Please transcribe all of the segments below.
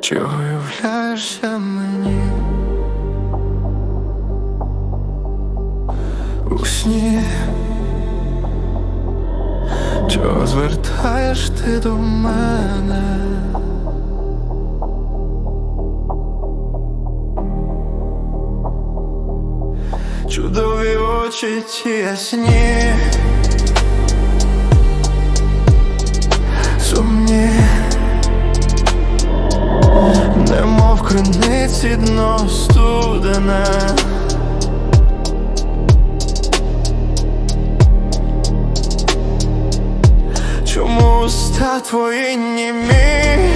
Чи уявляєшся мені у сні? Чого звертаєш ти до мене? Чудові очі ті ясні криниці дно студене Чому уста твої німі?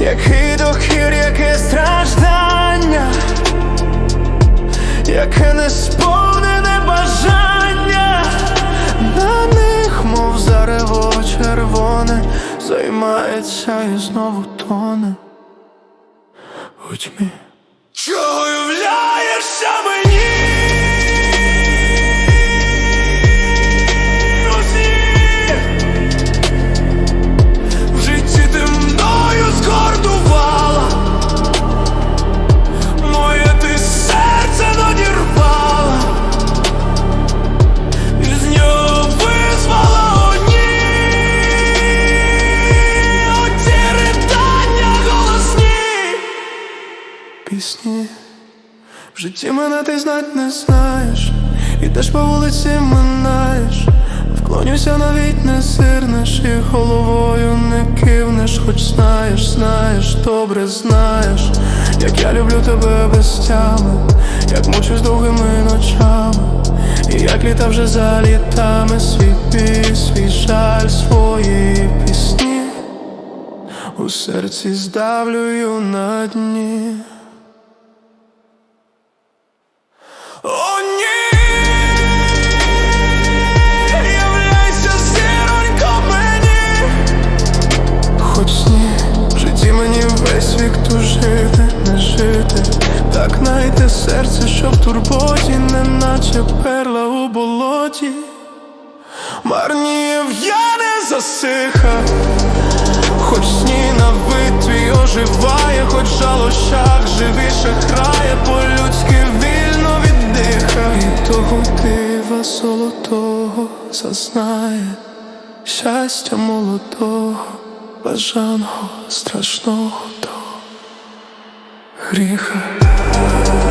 Який дохір, яке страждання, займається і знову тоне у тьмі. Чого являєшся мені? Пісні. В житті мене ти знать не знаєш, ідеш по вулиці минаєш, вклонюся навіть не сирнеш, і головою не кивнеш, хоч знаєш, знаєш, добре знаєш, як я люблю тебе без тями, як мучусь довгими ночами, і як літа вже за літами, свій біль, свій жаль, свої пісні у серці здавлюю на дні. Так найде серце, що в турботі, неначе перла у болоті. Марніє в'яне засиха Хоч сні на вид твій оживає, хоч жалощах живіше грає, по-людськи вільно віддихає. І того дива золотого зазнає щастя молодого, бажаного, страшного того гріха. Bye.